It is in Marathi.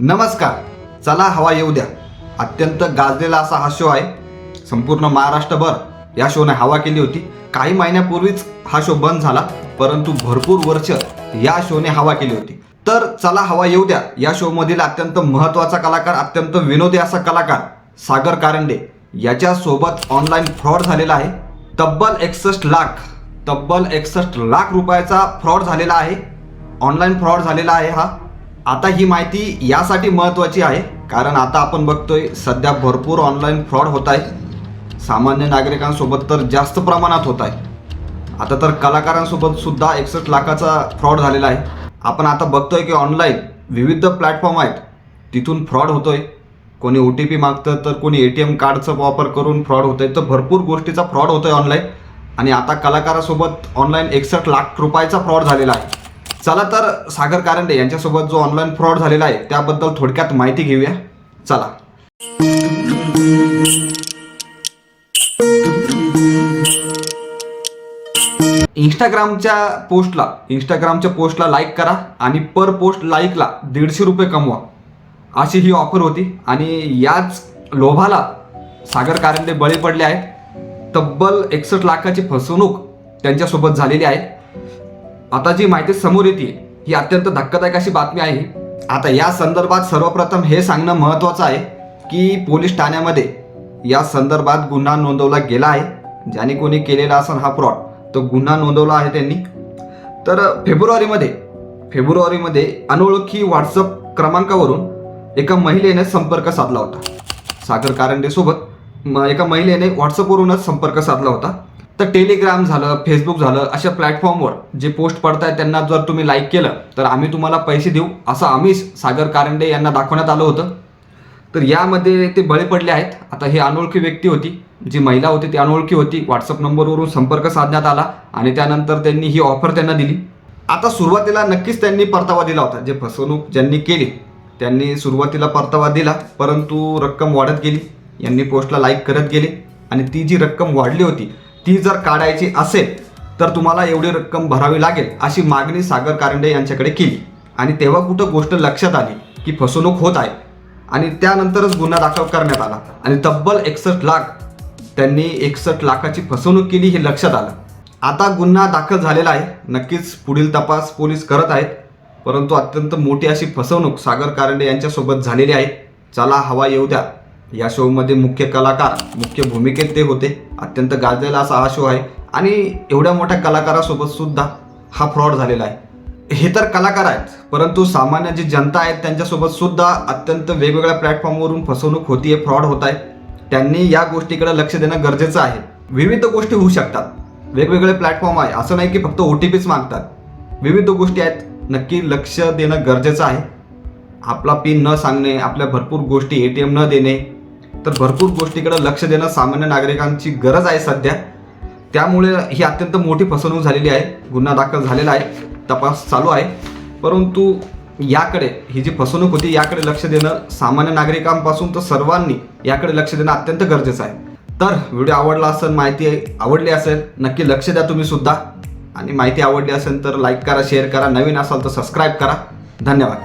नमस्कार. चला हवा येऊ द्या. अत्यंत गाजलेला असा हा शो आहे. संपूर्ण महाराष्ट्रभर या शोने हवा केली होती. काही महिन्यापूर्वीच हा शो बंद झाला परंतु भरपूर वर्ष या शोने हवा केली होती. तर चला हवा येऊ द्या. या शोमधील अत्यंत महत्त्वाचा कलाकार अत्यंत विनोदी असा कलाकार सागर कारंडे याच्यासोबत ऑनलाईन फ्रॉड झालेला आहे. तब्बल एकसष्ट लाख तब्बल एकसष्ट लाख रुपयाचा फ्रॉड झालेला आहे. ऑनलाईन फ्रॉड झालेला आहे हा. आता ही माहिती यासाठी महत्त्वाची आहे कारण आता आपण बघतोय सध्या भरपूर ऑनलाईन फ्रॉड होत आहे. सामान्य नागरिकांसोबत तर जास्त प्रमाणात होत आहे. आता तर कलाकारांसोबत सुद्धा एकसष्ट लाखाचा फ्रॉड झालेला आहे. आपण आता बघतोय की ऑनलाईन विविध प्लॅटफॉर्म आहेत. तिथून फ्रॉड होतोय. कोणी ओ टी पी मागतं तर कोणी ए टी एम कार्डचा वापर करून फ्रॉड होतोय. तर भरपूर गोष्टीचा फ्रॉड होतोय ऑनलाईन आणि आता कलाकारासोबत ऑनलाईन एकसष्ट लाख रुपयाचा फ्रॉड झालेला आहे. चला तर सागर कारंडे यांच्यासोबत जो ऑनलाईन फ्रॉड झालेला आहे त्याबद्दल थोडक्यात माहिती घेऊया. चला. इंस्टाग्रामच्या पोस्टला इंस्टाग्रामच्या पोस्टला लाईक करा आणि पर पोस्ट लाईकला दीडशे रुपये कमवा. अशी ही ऑफर होती आणि याच लोभाला सागर कारंडे बळी पडले आहेत. तब्बल एकसष्ट लाखाची फसवणूक त्यांच्यासोबत झालेली आहे. आता जी माहिती समोर येते ही अत्यंत धक्कादायक अशी बातमी आहे. आता या संदर्भात सर्वप्रथम हे सांगणं महत्त्वाचं आहे की पोलीस ठाण्यामध्ये या संदर्भात गुन्हा नोंदवला गेला आहे. ज्याने कोणी केलेला असेल हा फ्रॉड तो गुन्हा नोंदवला आहे त्यांनी. तर फेब्रुवारीमध्ये फेब्रुवारीमध्ये अनोळखी व्हॉट्सअप क्रमांकावरून एका महिलेने संपर्क साधला होता. सागर कारंडेसोबत म- एका महिलेने व्हॉट्सअपवरूनच संपर्क साधला होता. तर टेलिग्राम झालं फेसबुक झालं अशा प्लॅटफॉर्मवर जे पोस्ट पडतायत त्यांना जर तुम्ही लाईक केलं तर आम्ही तुम्हाला पैसे देऊ. असं आम्हीच सागर कारंडे यांना दाखवण्यात आलं होतं. तर यामध्ये ते बळी पडले आहेत. आता ही अनोळखी व्यक्ती होती. जी महिला होती ती अनोळखी होती. व्हॉट्सअप नंबरवरून संपर्क साधण्यात आला आणि त्यानंतर त्यांनी ही ऑफर त्यांना दिली. आता सुरुवातीला नक्कीच त्यांनी परतावा दिला होता. जे फसवणूक ज्यांनी केली त्यांनी सुरुवातीला परतावा दिला परंतु रक्कम वाढत गेली. यांनी पोस्टला लाईक करत गेले आणि ती जी रक्कम वाढली होती ती जर काढायची असेल तर तुम्हाला एवढी रक्कम भरावी लागेल अशी मागणी सागर कारंडे यांच्याकडे केली. आणि तेव्हा कुठं गोष्ट लक्षात आली की फसवणूक होत आहे. आणि त्यानंतरच गुन्हा दाखल करण्यात आला. आणि तब्बल एकसष्ट लाख त्यांनी एकसष्ट लाखाची फसवणूक केली हे लक्षात आलं. आता गुन्हा दाखल झालेला आहे. नक्कीच पुढील तपास पोलीस करत आहेत. परंतु अत्यंत मोठी अशी फसवणूक सागर कारंडे यांच्यासोबत झालेली आहे. चला हवा येऊ द्या. या शोमध्ये मुख्य कलाकार मुख्य भूमिकेत ते होते. अत्यंत गाजलेला असा हा शो आहे. आणि एवढ्या मोठ्या कलाकारासोबत सुद्धा हा फ्रॉड झालेला आहे. हे तर कलाकार आहेत परंतु सामान्य जी जनता आहेत त्यांच्यासोबत सुद्धा अत्यंत वेगवेगळ्या प्लॅटफॉर्मवरून फसवणूक होतीये फ्रॉड होत आहे. त्यांनी या गोष्टीकडे लक्ष देणं गरजेचं आहे. विविध गोष्टी होऊ शकतात. वेगवेगळे प्लॅटफॉर्म आहे. असं नाही की फक्त ओ टी पीच मागतात. विविध गोष्टी आहेत. नक्की लक्ष देणं गरजेचं आहे. आपला पिन न सांगणे आपल्या भरपूर गोष्टी ए टी एम न देणे तर भरपूर गोष्टीकडे लक्ष देणं सामान्य नागरिकांची गरज आहे सध्या. त्यामुळे ही अत्यंत मोठी फसवणूक झालेली आहे. गुन्हा दाखल झालेला आहे. तपास चालू आहे. परंतु याकडे ही जी फसवणूक होती याकडे लक्ष देणं सामान्य नागरिकांपासून तर सर्वांनी याकडे लक्ष देणं अत्यंत गरजेचं आहे. तर व्हिडिओ आवडला असेल माहिती आवडली असेल नक्की लक्ष द्या तुम्ही सुद्धा. आणि माहिती आवडली असेल तर लाईक करा शेअर करा. नवीन असाल तर सबस्क्राईब करा. धन्यवाद.